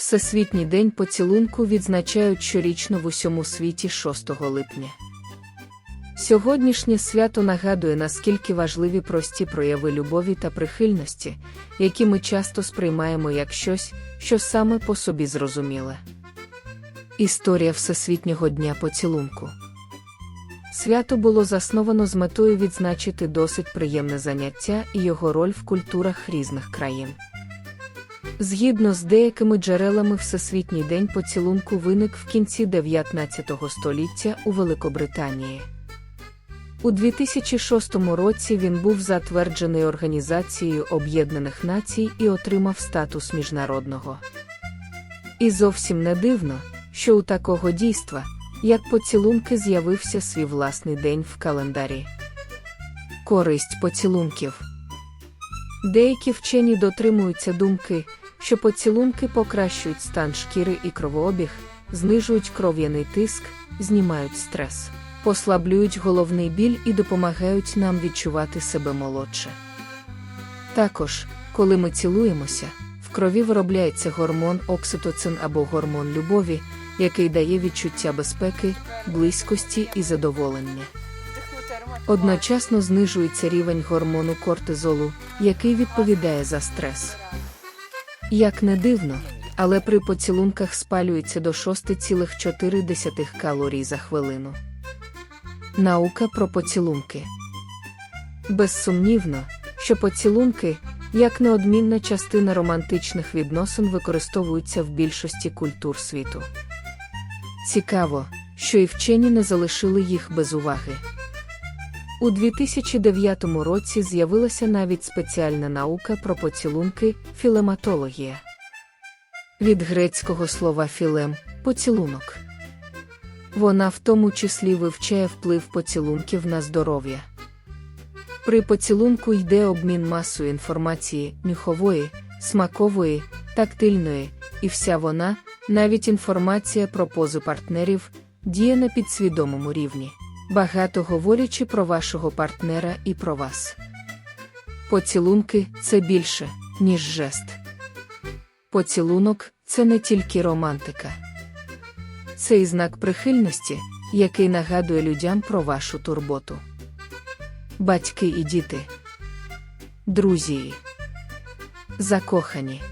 Всесвітній день поцілунку відзначають щорічно в усьому світі 6 липня. Сьогоднішнє свято нагадує, наскільки важливі прості прояви любові та прихильності, які ми часто сприймаємо як щось, що саме по собі зрозуміле. Історія Всесвітнього дня поцілунку. Свято було засновано з метою відзначити досить приємне заняття і його роль в культурах різних країн. Згідно з деякими джерелами, Всесвітній день поцілунку виник в кінці 19 століття у Великобританії. У 2006 році він був затверджений Організацією Об'єднаних Націй і отримав статус міжнародного. І зовсім не дивно, що у такого дійства, як поцілунки, з'явився свій власний день в календарі. Користь поцілунків. Деякі вчені дотримуються думки, що поцілунки покращують стан шкіри і кровообіг, знижують кров'яний тиск, знімають стрес, послаблюють головний біль і допомагають нам відчувати себе молодше. Також, коли ми цілуємося, в крові виробляється гормон окситоцин або гормон любові, який дає відчуття безпеки, близькості і задоволення. Одночасно знижується рівень гормону кортизолу, який відповідає за стрес. Як не дивно, але при поцілунках спалюється до 6,4 калорій за хвилину. Наука про поцілунки. Безсумнівно, що поцілунки, як неодмінна частина романтичних відносин, використовуються в більшості культур світу. Цікаво, що і вчені не залишили їх без уваги. У 2009 році з'явилася навіть спеціальна наука про поцілунки філематологія. Від грецького слова філем поцілунок. Вона в тому числі вивчає вплив поцілунків на здоров'я. При поцілунку йде обмін масою інформації нюхової, смакової, тактильної, і вся вона, навіть інформація про позу партнерів, діє на підсвідомому рівні багато говорячи про вашого партнера і про вас. Поцілунки це більше, ніж жест. Поцілунок це не тільки романтика. Це і знак прихильності, який нагадує людям про вашу турботу. Батьки і діти, друзі, закохані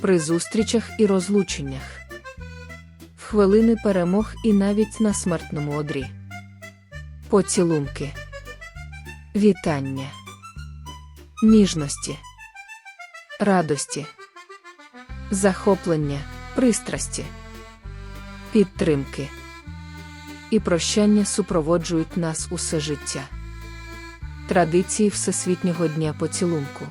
при зустрічах і розлученнях, в хвилини перемог і навіть на смертному одрі. Поцілунки, вітання, ніжності, радості, захоплення, пристрасті, підтримки. І прощання супроводжують нас усе життя. Традиції Всесвітнього дня поцілунку.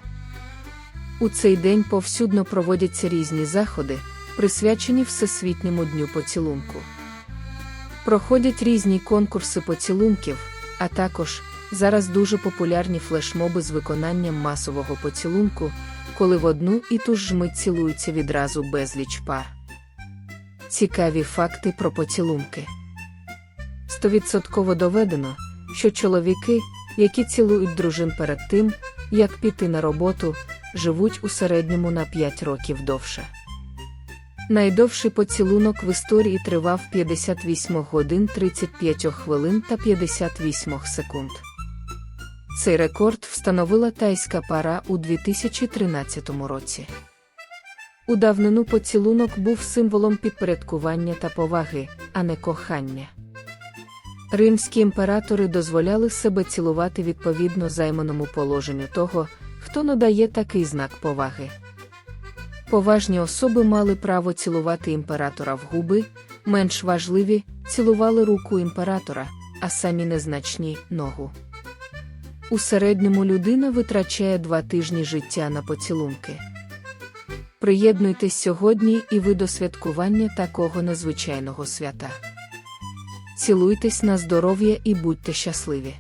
У цей день повсюдно проводяться різні заходи, присвячені Всесвітньому дню поцілунку. Проходять різні конкурси поцілунків, а також зараз дуже популярні флешмоби з виконанням масового поцілунку, коли в одну і ту ж мить цілуються відразу безліч пар. Цікаві факти про поцілунки. Стовідсотково доведено, що чоловіки, які цілують дружин перед тим, як піти на роботу, живуть у середньому на 5 років довше. Найдовший поцілунок в історії тривав 58 годин 35 хвилин та 58 секунд. Цей рекорд встановила тайська пара у 2013 році. У давнину поцілунок був символом підпорядкування та поваги, а не кохання. Римські імператори дозволяли себе цілувати відповідно займаному положенню того, хто надає такий знак поваги. Поважні особи мали право цілувати імператора в губи, менш важливі цілували руку імператора, а самі незначні ногу. У середньому людина витрачає два тижні життя на поцілунки. Приєднуйтесь сьогодні і ви до святкування такого незвичайного свята. Цілуйтесь на здоров'я і будьте щасливі!